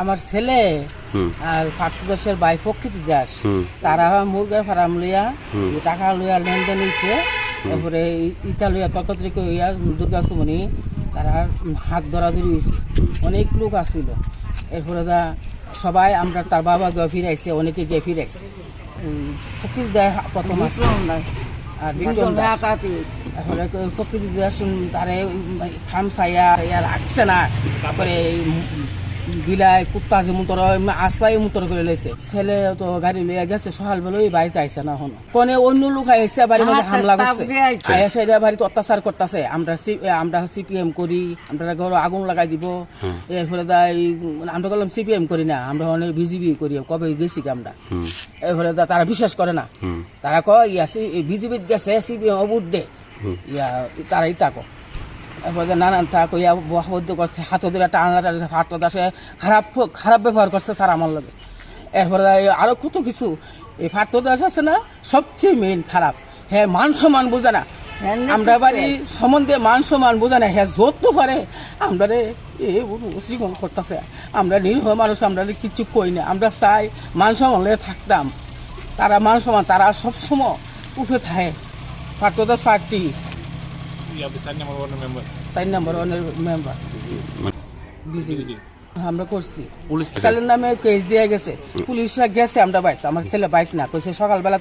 আমার ছেলে আর ফাটু দাসের ভাই প্রকৃতি দাস। তারা মুরগা ফার্ম লইয়া টাকা লইয়া লেনদেন হয়েছে তারপরে ইটা লইয়া তকতরিক হইয়া দুর্গা সুমনি তারা হাত ধরাধরি হয়েছে অনেক লোক আসিল। এরপরে দা সবাই আমরা তার বাবা গিয়ে ফিরাইছে অনেকে গিয়ে ফিরাইছে। ফকির দেয় প্রথম আসছে। প্রকৃতি আসুন তারে খাম চাইয়া ইয়া রাখছে না। তারপরে বিলাই কুত্তা যেমন তোর আসপাই মুতর করে লইছে। ছেলে তো গাড়ি লইয়া গেছে সকাল বেলায় বাড়িতে আইসে না হনো কোনে অন্য লোক আইসে বাড়ি মধ্যে হামলা করছে। আয়া সেটা বাড়িতে অত্যাচার করতেছে। আমরা আমরা সিপিএম করি আমরা ঘর আগুন লাগাই দিব। এরপরে দা এই আমরা বললাম সিপিএম করি না আমরা অনেক বিজিবি করি কবে গেছি কি আমরা? এরপরে দা তারা বিশ্বাস করে না। তারা কয় ইয়া বিজেপিত গেছে সিপিএম অবুট দে। ইয়া তারাই তাকো। এরপরে নানান তা কইয়া বহাবদ্ধ করছে হাত ধরে টানা টানা হাত দাসে খারাপ খারাপ ব্যবহার করছে স্যার আমার লগে। এরপরে আরও কত কিছু। এই ফার্ত দাস আছে না সবচেয়ে মেন খারাপ। হ্যাঁ মান সম্মান বোঝে না। আমরা বাড়ি সম্বন্ধে মান সম্মান বোঝে না। হ্যাঁ যত পারে আমরা রে এ শ্রীমন করতেছে। আমরা নিরীহ মানুষ আমরা রে কিচ্ছু কই না। আমরা চাই মান সম্মান লয়ে থাকতাম। তারা মান সম্মান তারা সবসময় উঠে থাকে। ফার্ত দাস পার্টি। চার নম্বর ওয়ানের মেম্বার বিজেপি আমরা করছি। পুলিশ ছেলের নামে কেস দিয়ে গেছে। পুলিশরা গেছে আমরা বাইক আমার ছেলে বাইক না তো সে সকালবেলা